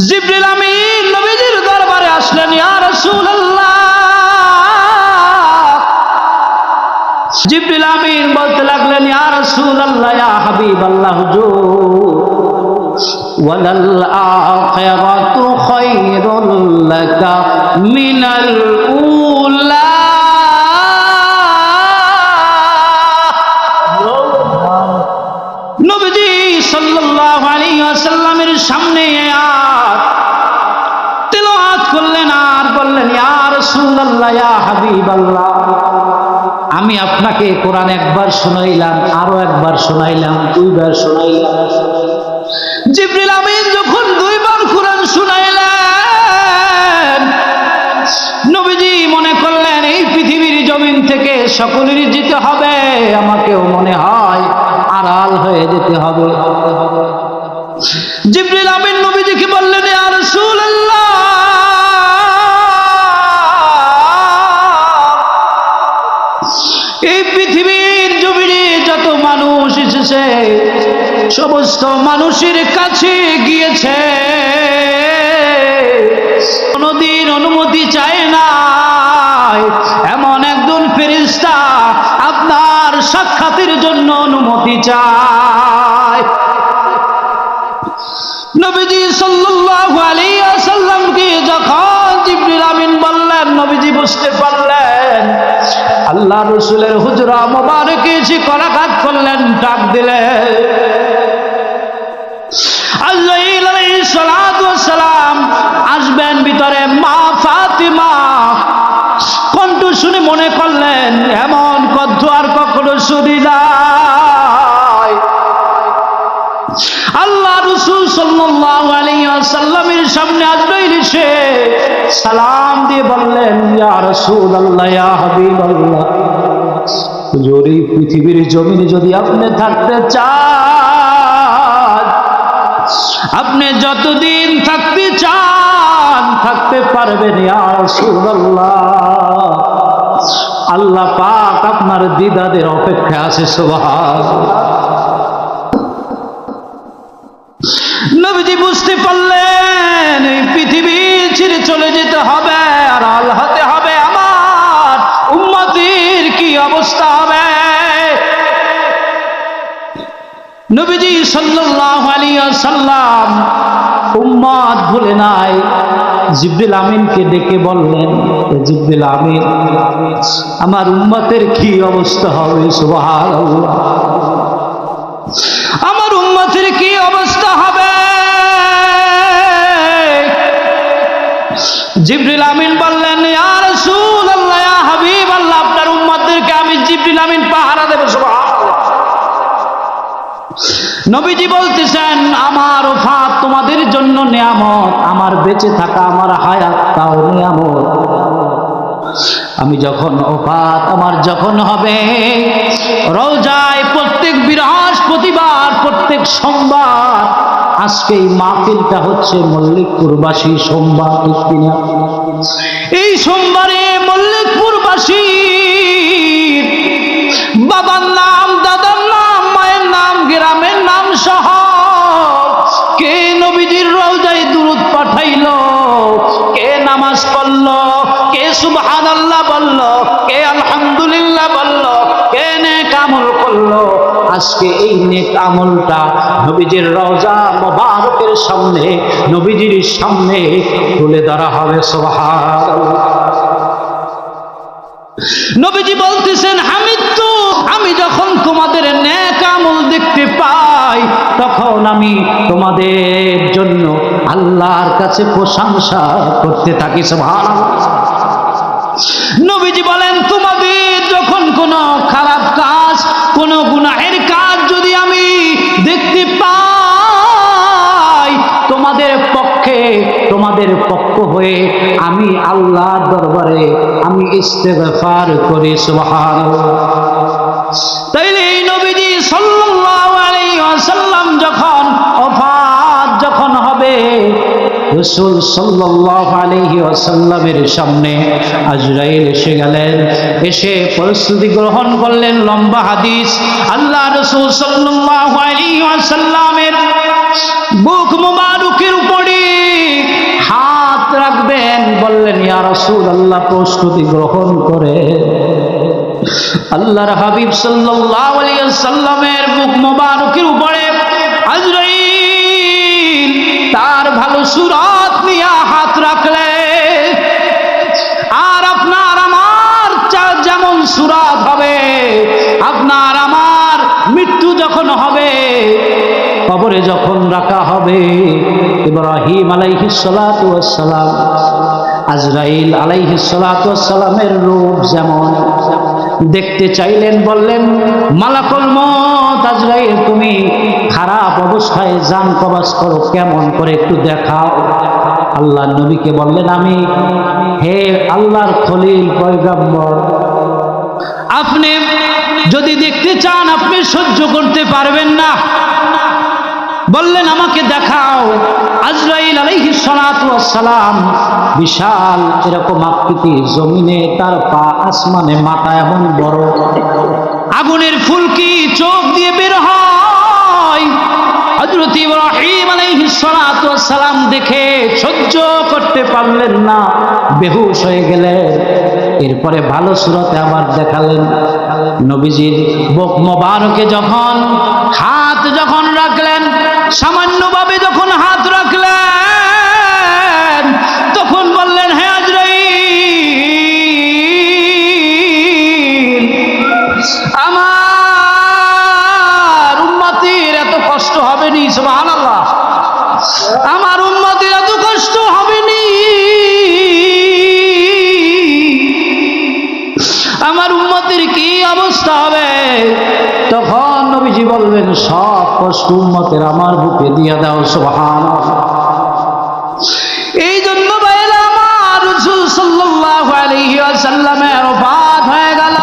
জিব্রিল আমিন নবীজির দরবারে আসলেন, ইয়া রাসূলুল্লাহ। জিব্রিল আমিন বলতে লাগলেন, ইয়া রাসূলুল্লাহ, ইয়া হাবিবাল্লাহ, হুজুর। ওয়ালাল আখিরাতু লাকা মিনাল সামনে আমি আপনাকে কোরআন একবার শোনাইলাম, আরও একবার শোনাইলাম, দুইবার শোনাইলাম। যখন দুইবার কোরআন শুনাইলেন, নবীজি মনে করলেন, এই পৃথিবীর জমিন থেকে সকলেরই যেতে হবে, আমাকেও মনে হয় আড়াল হয়ে যেতে হবে। জিবরিল আমিন নবীজিকে বললেন, ইয়া রাসূলুল্লাহ এসেছে সমস্ত মানুষের কাছে গিয়েছে। কোনদিন অনুমতি চায় না এমন একজন ফেরিস্তা আপনার সাক্ষাতের জন্য অনুমতি চায়। নবীজি আলাইহি ওয়াসাল্লামকে যখন জিবরিল আমিন বললেন, নবীজি বুঝতে পারলেন আল্লাহ রসুলের হুজরা মোবারক এসে করাঘাত করলেন, ডাক দিলেন। সালাম আসবেন ভিতরে। মা ফাতিমা, কণ্ঠ শুনে মনে করলেন, এমন কদ্দু আর কখনো শুনি নাই আল্লাহ রসুল সাল্লাল্লাহু আলাইহি ওয়াসাল্লামের সামনে আজরাইল এসে সালাম দিয়ে বললেন, ইয়া রাসূলুল্লাহ, ইয়া হুজুর এই পৃথিবীর জমিনে যদি আপনি থাকতে চান, আপনি যতদিন থাকতে চান, থাকতে পারবেন, ইয়া রাসূলুল্লাহ। আল্লাহ পাক আপনার দিদাদের অপেক্ষা আছে, সুবহানাল্লাহ। ভুলে নাই। জিবরিল আমিনকে ডেকে বললেন, "এ জিবরিল আমিন, আমার উম্মতের কি অবস্থা হবে? সুবহানাল্লাহ। আমার উম্মতের কি অবস্থা হবে? জিবরিল আমিন বললেন, ইয়া রাসূলুল্লাহ, ইয়া হাবিবাল্লাহ, আপনার উম্মতদেরকে আমি জিবরিল আমিন পাহারা দেব সুবহানাল্লাহ নবীজি বলতেছেন, আমার ওফাত তোমাদের জন্য নিয়ামত, আমার বেঁচে থাকা আমার হায়াত তাও নিয়ামত। আমি যখন ওফাত আমার যখন হবে, রোজায় প্রত্যেক বৃহস্পতিবার, প্রত্যেক সোমবার আজকে এই মাহফিলটা হচ্ছে মল্লিকপুরবাসী সোমবার এই সোমবারে মল্লিকপুরবাসী করল আজকে এই নেক আমলটা নবীজির রওজা মোবারকের সামনে, নবীজির সামনে তুলে ধরা হবে, সুবহানাল্লাহ। নবীজি বলতেছেন হামিদ তো, আমি যখন তোমাদের ন্যাক আমল দেখতে পাই, তখন আমি তোমাদের জন্য আল্লাহর কাছে প্রশংসা করতে থাকি, সুবহানাল্লাহ। নবীজি বলেন, তোমাদের যখন কোনো তোমাদের পক্ষ হয়ে আমি আল্লাহর দরবারে আমি ইস্তেগফার করি তাইলে নবীজি ওয়াসাল্লাম যখন ওফাত যখন হবে, রসুল সাল্লাল্লাহু আলাইহি ওয়াসাল্লামের সামনে আজরাইল এসে গেলেন, এসে প্রস্তুতি গ্রহণ করলেন, লম্বা হাদিস। আল্লাহ রসুল সাল্লাল্লাহু আলাইহি ওয়াসাল্লামের বুক মুবারকের রাসূল আল্লাহ প্রস্তুতি গ্রহণ করে। আল্লাহর হাবিব সাল্লামের মুখ মোবারকের উপরে তার ভালো সুরাত নিয়ে হাত রাখলে আর আপনার আমার যেমন সুরাত হবে, আপনার আমার মৃত্যু যখন হবে, কবরে যখন রাখা হবে, ইব্রাহিম আলাইহিস সালাতু ওয়াস সালাম আজরাইল ওয়াস সালামের রূপ যেমন। দেখতে চাইলেন, বললেন, মালাকুল মত আজরাইল, তুমি খারাপ অবস্থায় জান কবাস করো, কেমন করে একটু দেখাও। আল্লাহ নবীকে বললেন, আমি, হে আল্লাহর খলিল, পয়গম্বর, আপনি যদি দেখতে চান, আপনি সহ্য করতে পারবেন না। বললেন, আমাকে দেখাও। আজরাইল ওয়াস সালাম বিশাল এরকম আকৃতি, জমিনে তার পা আসমানে, মাথা এমন বড়। আগুনের ফুলকি চোখ দিয়ে বের হয়। হযরত ইব্রাহিম ওয়াস সালাম দেখে সহ্য করতে পারলেন না, বেহুশ হয়ে গেলেন। এরপরে ভালো সুরতে আবার দেখালেন। নবীজির বক মোবারকে যখন, হাত যখন রাখলেন উম্মতের আমার বুকে দিয়ে দাও সুবহান এই জন্য আমার রসুল সাল্লাল্লাহু আলাইহি ওয়াসাল্লামের ওফাত হয়ে গেল।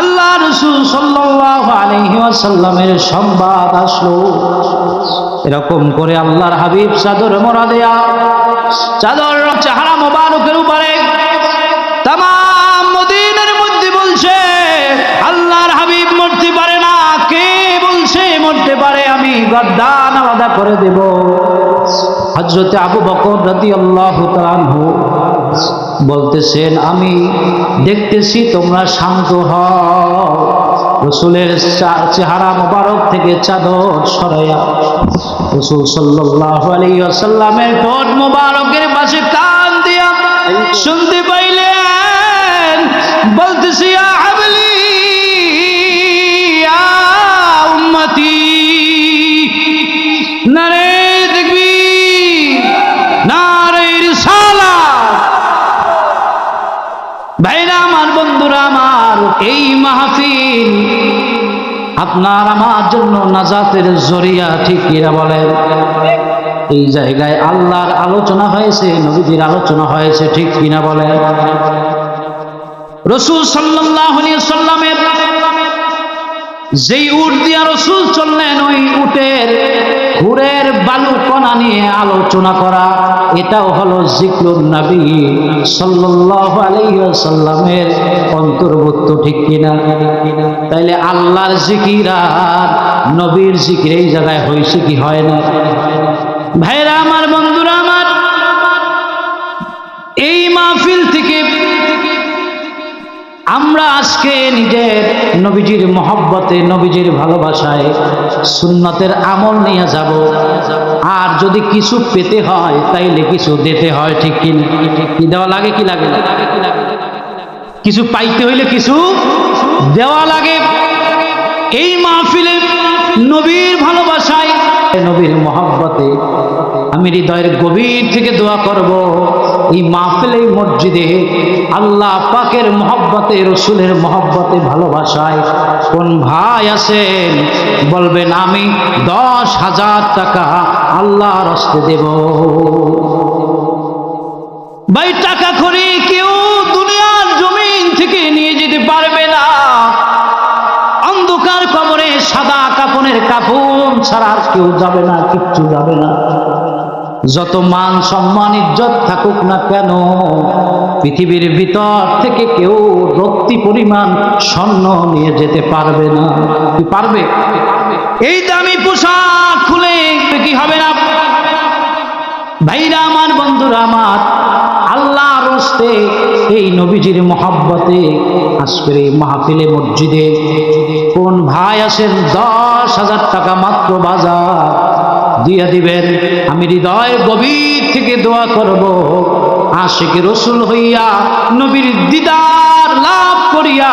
আল্লাহ রসুল সাল্লাল্লাহু আলাইহি ওয়াসাল্লামের সংবাদ আসলো। এরকম করে আল্লাহর হাবিব চাদর মোরা দেয়া, চাদর চেহারা মোবারকের উপরে তাম বলছে আল্লাহর হাবিব মরতে পারে না। কে বলছে মরতে পারে আমি গদ্দান আলাদা করে দেব। হজরতে আবু বকর রাদি আল্লাহ বলতেছেন আমি দেখতেছি তোমরা শান্ত হও। রসুলের চেহারা মোবারক থেকে চাদর সরাইয়া রসুল সাল্লাল্লাহু আলাইহি ওয়াসাল্লামের ঠোঁট মোবারকের পাশে কান দিয়া শুনতে পাইলেন। বলতেছি নারে রিসালাত ভাইরা আমার, বন্ধুরা আমার, এই মাহফিল আপনার আমার জন্য নাজাতের জরিয়া, ঠিক কিনা বলেন? এই জায়গায় আল্লাহর আলোচনা হয়েছে, নবীজির আলোচনা হয়েছে, ঠিক কিনা বলেন? রসুল সাল্লামের যেই উট দিয়া রসুল চললেন, ওই উটের ঘুরের বালু কণা নিয়ে আলোচনা করা, এটাও হলো জিক্রুন নবী সাল্লাল্লাহু আলাইহি সাল্লামের অন্তর্ভুক্ত ঠিক কিনা? তাইলে আল্লাহর জিকির আর নবীর জিকির এই জায়গায় হয়েছে কি হয় না? ভাইরা, আমার আমরা আজকে নিজের নবীজির মহব্বতে, নবীজির ভালোবাসায় সুন্নতের আমল নিয়ে যাব আর যদি কিছু পেতে হয়, তাইলে কিছু দিতে হয়, ঠিক কি? কি দেওয়া লাগে, কি লাগে? কিছু পাইতে হইলে কিছু দেওয়া লাগে এই মাহফিলে নবীর ভালোবাসায় নবীর মহব্বতে আমি হৃদয়ের গভীর থেকে দোয়া করব। এই মাহফিল, এই মসজিদে আল্লাহ পাকের মহব্বতে, রসুলের মহব্বতে ভালোবাসায় কোন ভাই আছেন বলবেন, আমি দশ হাজার টাকা আল্লাহর হস্তে দেব। ভাই, টাকা করে কেউ ছাড়া আর কেউ যাবে না, কিচ্ছু যাবে না। যত মান সম্মান, ইজ্জত থাকুক না কেন, পৃথিবীর ভিতর থেকে কেউ রক্তি পরিমাণ স্বর্ণ নিয়ে যেতে পারবে না। কি পারবে? এই দামি পোশাক খুলে কি হবে না? ভাইরা, আমার বন্ধুরা, আমার হস্তে এই নবীজির মহাব্বতে আজকের এই মাহফিলে মসজিদে কোন ভাই আসেন দশ হাজার টাকা মাত্র বাজার দিয়ে দিবেন। আমি হৃদয়ের গভীর থেকে দোয়া করব। আশিক রসুল হইয়া, নবীর দিদার লাভ করিয়া,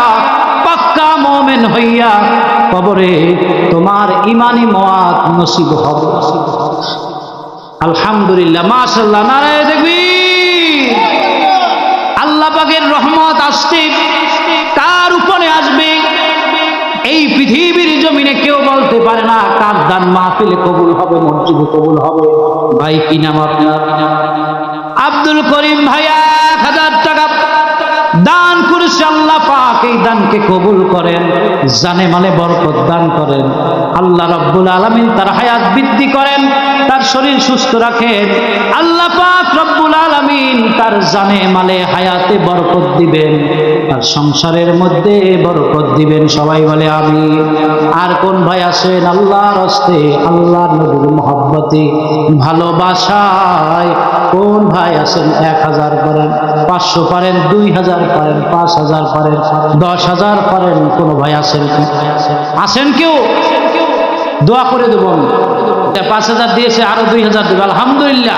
পাক্কা মোমেন হইয়া কবরে তোমার ইমানি মওয়াত নসিব হবে। আলহামদুলিল্লাহ মাশাল্লাহ নারায় দেখবি পাকের রহমত আসছে কার উপরে আসবে। এই পৃথিবীর জমিনে কেউ বলতে পারে না, কার দান মাহফিলে কবুল হবে, মসজিদে কবুল হবে। ভাই, কি নাম আপনার? আব্দুল করিম ভাইয়া এক হাজার টাকা। দান করেছে আল্লাহ পাক, এই দানকে কবুল করেন, জানে মানে বরকত দান করেন। আল্লাহ রব্বুল আলমিন তার হায়াত বৃদ্ধি করেন, তার শরীর সুস্থ রাখেন। আল্লাহ পাক রব্বুল আলমিন তার জানে মালে হায়াতে বরকত দিবেন, তার সংসারের মধ্যে বরকত দিবেন, সবাই বলে আমি আর কোন ভাই আছেন আল্লাহর হস্তে আল্লাহ নবীর মহব্বতে, ভালোবাসায়। কোন ভাই আছেন এক হাজার পারেন পাঁচশো পারেন, দুই হাজার পারেন, পাঁচ হাজার পারেন, দশ হাজার পারেন, কোন ভাই আছেন আছেন কেউ? দোয়া করে দেব। আমি। পাঁচ হাজার দিয়েছে, আরও দুই হাজার দেবে, আলহামদুলিল্লাহ।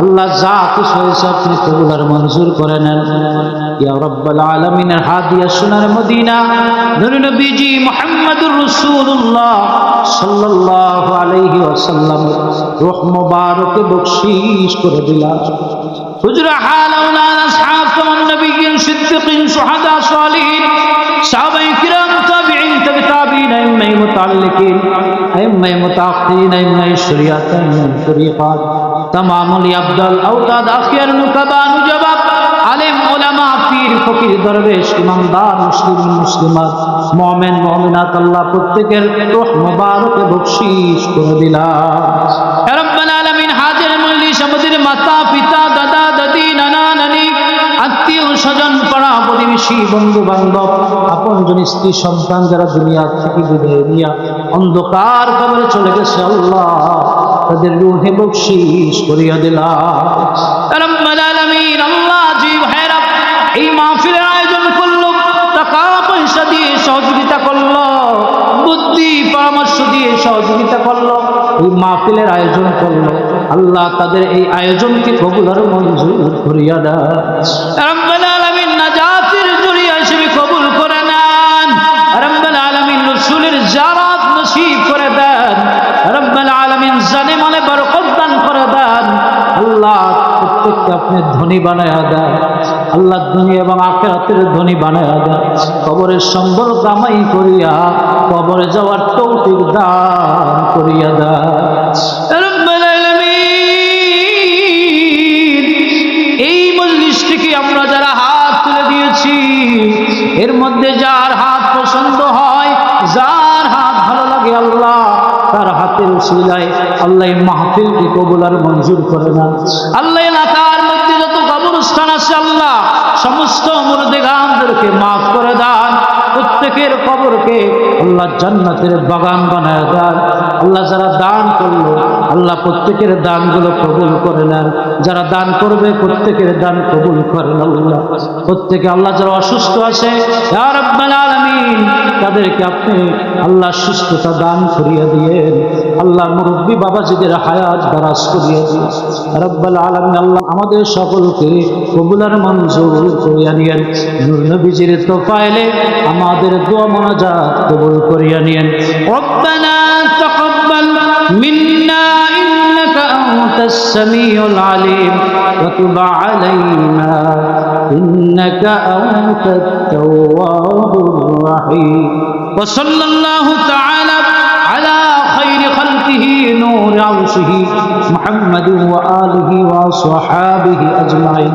আল্লাহ যা কিছু হয়েছে আপনি কবুল আর মঞ্জুর করে নেন। ইয়া রব্বাল আলামিনের হাদিয়া সোনার মদিনা। নবী নবীজি মুহাম্মদুর রাসূলুল্লাহ সাল্লাল্লাহু আলাইহি ওয়াসাল্লাম, রূহ মুবারকে বকশিশ করে দিলাম হুজুর হালাউনা আসহাব কামান নবিয়্যিন সিদ্দিকিন শুহাদা সালিহিন সাহাবায়ে কিরাম, তাবিঈন তাবি তাবিঈন আইম্মায়ে মুতাআল্লিকিন, আইম্মায়ে মুতাআখিরিন আইম্মায়ে শরিয়াত আইম্মায়ে তরিকাত তামামুল আব্দাল আওতাদ আখিয়ার নুকাবা নুজাবাব, আলেম, ওলামা, পীর, ফকির, দরবেশ, ইমামদার, মুসলিম, মুসলিমাত, মুমিন, মুমিনাত, আল্লাহ প্রত্যেকের রূহ মুবারকে বকশিশ করে দিলাম। হে আলামিন, হাজির মজলিস আমাদের মাতা, পিতা, দাদা, দাদি, নানা, নানি, আত্মীয়, স্বজন, পাড়া প্রতিবেশী বন্ধু বান্ধব স্ত্রী, সন্তান যারা দুনিয়া থেকে বিদায় নিয়া অন্ধকার চলে গেছে, আল্লাহ। তাদের রুহে বকশিশ করিয়া দিলাম। রব্বাল আলামিন আল্লাহ জি ভাইরা এই মাহফিলের আয়োজন করল টাকা পয়সা দিয়ে সহযোগিতা করল বুদ্ধি পরামর্শ দিয়ে সহযোগিতা করল। এই মাহফিলের আয়োজন করল আল্লাহ তাদের এই আয়োজনকে কবুল আর মঞ্জুর করিয়া দেয় আপনি ধনী বানায় দেন। আল্লাহ দুনিয়া এবং আখেরাতের ধনী বানায় দেন। কবরের সম্বল কামাই করিয়া কবরে যাওয়ার তৌফিক দান করিয়া আলামিন, এই মজলিস থেকে আমরা যারা হাত তুলে দিয়েছি, এর মধ্যে যার হাত পছন্দ হয়, যার হাত ভালো লাগে আল্লাহ, তার হাতের উসিলায় আল্লাহ মাহফিলকে কবুল আর মঞ্জুর করে না আল্লাহ এলাকার মধ্যে যত কবরস্থান আছে আল্লাহ সমস্ত মুরদেগানদেরকে মাফ করে কবরকে আল্লাহ জান্নাতের বাগান বানায় দেন আল্লাহ যারা দান করল, আল্লাহ প্রত্যেকের দানগুলো কবুল করে নেন। যারা দান করবে, প্রত্যেকের দান কবুল করেন আল্লাহ। প্রত্যেকে আল্লাহ যারা অসুস্থ আছে তাদেরকে আপনি আল্লাহ সুস্থতা দান করিয়া দিয়েন। আল্লাহ মুরব্বী বাবাজিদের হায়াত দারাজ করিয়া দিন। রব্বাল আলামিন, আল্লাহ আমাদের সকলকে কবুলার মঞ্জুর করিয়া নিয়েন। নবীজির তোফাইলে আমাদের দোয়া মোনাজাত কবুল ربنا تقبل منا إنك أنت السميع العليم. وتب علينا إنك أنت التواب الرحيم. وصلى الله تعالى على خير خلقه نور عرشه محمد وآله وصحابه أجمعين.